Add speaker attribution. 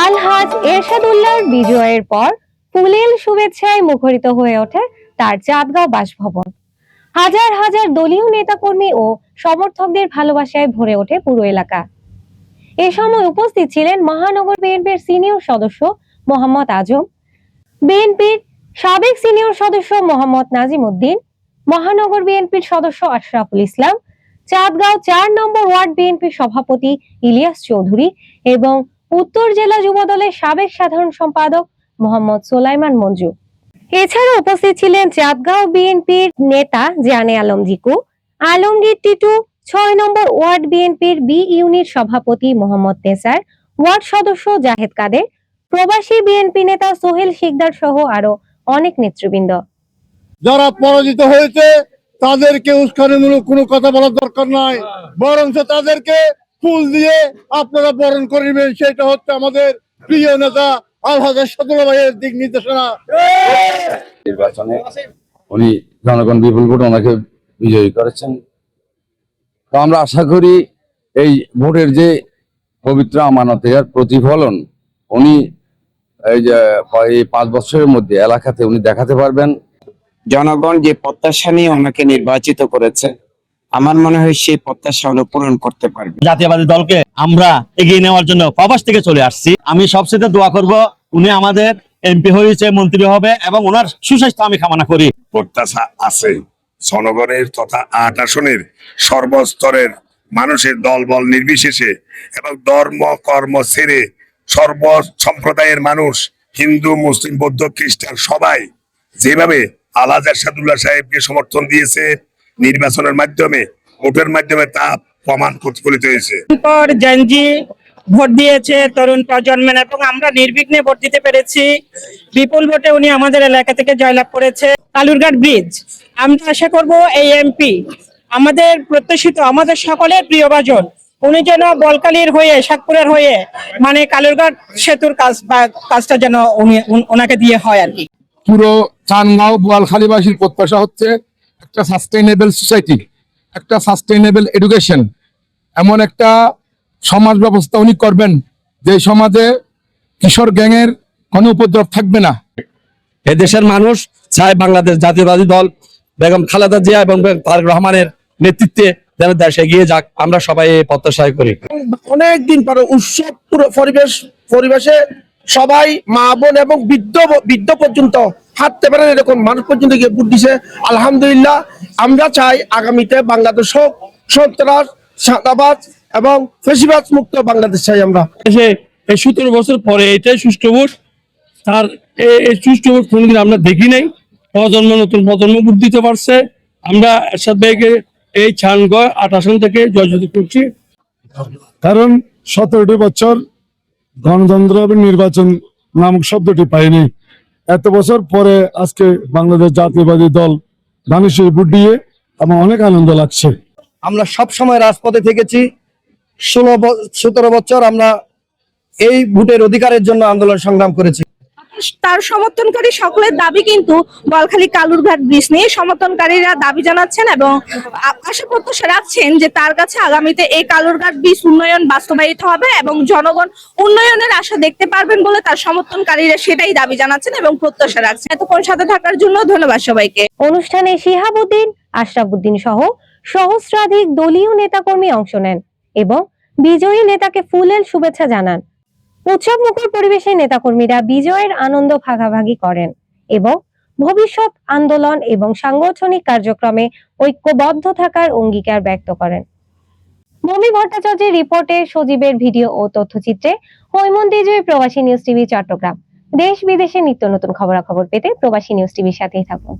Speaker 1: আলহাজ এরশাদুল্লাহর বিজয়ের পর ফুলেল শুভেচ্ছায় মুখরিত হয়ে ওঠে তার চাঁদগাঁও বাসভবন। হাজার হাজার দলীয় নেতাকর্মী ও সমর্থকদের ভালোবাসায় ভরে ওঠে পুরো এলাকা। এ সময় উপস্থিত ছিলেন মহানগর বিএনপির সিনিয়র সদস্য মোহাম্মদ আজম, বিএনপির সাবেক সিনিয়র সদস্য মোহাম্মদ নাজিম উদ্দিন মহানগর বিএনপির সদস্য আশরাফুল ইসলাম, চাঁদগাঁও চার নম্বর ওয়ার্ড বিএনপির সভাপতি ইলিয়াস চৌধুরী এবং উত্তর জেলা যুবদলের সাবেক সাধারণ সম্পাদক মোহাম্মদ সোলাইমান মঞ্জু। এছাড়া উপস্থিত ছিলেন চাঁদগাঁও বিএনপির নেতা জানে আলম জিকু আলমগীর টিটু, ছয় নম্বর ওয়ার্ড বিএনপির বি ইউনিট সভাপতি মোহাম্মদ নেসার, ওয়ার্ড সদস্য জাহেদ কাদের, প্রবাসী বিএনপি নেতা সোহেল শিকদার সহ আরও অনেক নেতৃবৃন্দ।
Speaker 2: যারা পরাজিত হয়েছে, তাদেরকে উস্কানিমূলক কোনো কথা বলার দরকার নাই, বরঞ্চ তাদেরকে ফুল দিয়ে আপনারা বরণ করিবেন সেটা হচ্ছে আমাদের প্রিয় নেতা আলহাজ সাদুল্লাহ ভাইয়ের দিক নির্দেশনা।
Speaker 3: নির্বাচনে উনি জনগণ বিপুল ভোট ওনাকে বিজয়ী করেছেন। তো আমরা আশা করি এই ভোটের যে পবিত্র আমানতের প্রতিফলন উনি এই যে এই পাঁচ বছরের মধ্যে এলাকাতে উনি দেখাতে পারবেন।
Speaker 4: জনগণ যে প্রত্যাশা নিয়ে ওনাকে নির্বাচিত করেছে আমার মনে হয় সেই প্রত্যাশা উনি পূরণ করতে পারবে।
Speaker 5: জাতীয়বাদী দলকে আমরা এগিয়ে নেওয়ার জন্য প্রবাস থেকে চলে আসছি। আমি সবচেয়ে দোয়া করব উনি আমাদের এমপি হয়েছে মন্ত্রী হবে এবং ওনার সুস্বাস্থ্য আমি কামনা করি।
Speaker 6: প্রত্যাশা আছে। জনগণের তথা আট আসনের সর্বস্তরের মানুষের দল বল নির্বিশেষে এবং ধর্ম কর্ম ছেড়ে সর্ব সম্প্রদায়ের মানুষ হিন্দু মুসলিম বৌদ্ধ খ্রিস্টান সবাই যেভাবে আলহাজ সাদুল্লাহ সাহেবকে সমর্থন দিয়েছে নির্বাচনের মাধ্যমে ভোটের মাধ্যমে তা প্রমাণ প্রতিফলিত হয়েছে।
Speaker 7: পর ভোট দিয়েছে তরুণ প্রজন্মের এবং আমরা নির্বিঘ্নে ভোট দিতে পেরেছি। বিপুল ভোটে উনি আমাদের এলাকা থেকে জয়লাভ করেছে। কালুরঘাট ব্রিজ আমরা আশা করব এই এমপি আমাদের প্রত্যাশিত আমাদের সকলের প্রিয়ভাজন উনি যেন বলকালির হয়ে সাতপুরের হয়ে মানে কালুরঘাট সেতুর কাজ বা কাজটা যেন উনি উন- ওনাকে দিয়ে হয় আর কি।
Speaker 2: পুরো চানগাঁও বোয়ালখালীবাসীর প্রত্যাশা হচ্ছে একটা সাস্টেইনেবল সোসাইটি একটা সাস্টেইনেবল এডুকেশন এমন একটা সমাজ ব্যবস্থা উনি করবেন যে সমাজে কিশোর গ্যাংয়ের কোনো উপদ্রব থাকবে না।
Speaker 5: এদেশের মানুষ চায় বাংলাদেশ জাতীয়বাদী দল বেগম খালেদা জিয়া এবং তারেক রহমানের নেতৃত্বে যেন দেশ এগিয়ে যাক। আমরা সবাই এই প্রত্যাশাই করি।
Speaker 8: অনেক দিন পরে উৎসব পুরো পরিবেশ পরিবেশে সবাই মা বোন এবং বৃদ্ধ বৃদ্ধ পর্যন্ত হাঁটতে পারেন এরকম মানুষ পর্যন্ত গিয়ে ভোট দিছে। আলহামদুলিল্লাহ আমরা চাই আগামীতে বাংলাদেশ হোক সন্ত্রাস সাদাবাজ এবং ফেসিবাজ মুক্ত বাংলাদেশ চাই আমরা।
Speaker 5: এসে এই সতেরো বছর পরে এটাই সুষ্ঠু ভোট। তার এই সুষ্ঠু ভোট কোনদিন আমরা দেখি নাই। প্রজন্ম নতুন প্রজন্ম ভোট দিতে পারছে। আমরা এরশাদ ভাইকে এই ছানগড় আট আসন থেকে জয়যুক্ত করছি।
Speaker 2: কারণ সতেরোটি বছর গণতন্ত্র এবং নির্বাচন নামক শব্দটি পাইনি। এত বছর পরে আজকে বাংলাদেশ জাতীয়বাদী দল মানুষের ভোট দিয়ে আমার অনেক আনন্দ লাগছে।
Speaker 8: আমরা সব সময় রাজপথে থেকেছি। ষোলো সতেরো বছর আমরা এই ভোটের অধিকারের জন্য আন্দোলন সংগ্রাম করেছি।
Speaker 9: তার সমর্থনকারী সকলের দাবি কিন্তু বলখালী কালুরঘাট ব্রিজ নিয়ে সমর্থনকারীরা দাবি জানাচ্ছেন এবং আশা প্রত্যাশা রাখছেন যে তার কাছে আগামীতে এই কালুরঘাট ব্রিজ উন্নয়ন বাস্তবায়িত হবে এবং জনগণ উন্নয়নের আশা দেখতে পারবেন বলে তার সমর্থনকারীরা সেটাই দাবি জানাচ্ছেন এবং প্রত্যাশা রাখছেন। এতক্ষণ সাথে থাকার জন্য ধন্যবাদ সবাইকে।
Speaker 1: অনুষ্ঠানে শিহাবুদ্দিন, আশরাফুদ্দিন সহ সহস্রাধিক দলীয় নেতাকর্মী অংশ নেন এবং বিজয়ী নেতাকে ফুলেল শুভেচ্ছা জানান। উৎসব মুখর পরিবেশে নেতাকর্মীরা বিজয়ের আনন্দ ভাগাভাগি করেন এবং ভবিষ্যৎ আন্দোলন এবং সাংগঠনিক কার্যক্রমে ঐক্যবদ্ধ থাকার অঙ্গীকার ব্যক্ত করেন। মমি ভট্টাচার্যের রিপোর্টে সজীবের ভিডিও ও তথ্যচিত্রে হৈমন্তী জয় প্রবাসী নিউজ টিভি চট্টগ্রাম। দেশ বিদেশে নিত্য নতুন খবরাখবর পেতে প্রবাসী নিউজ টিভির সাথেই থাকুন।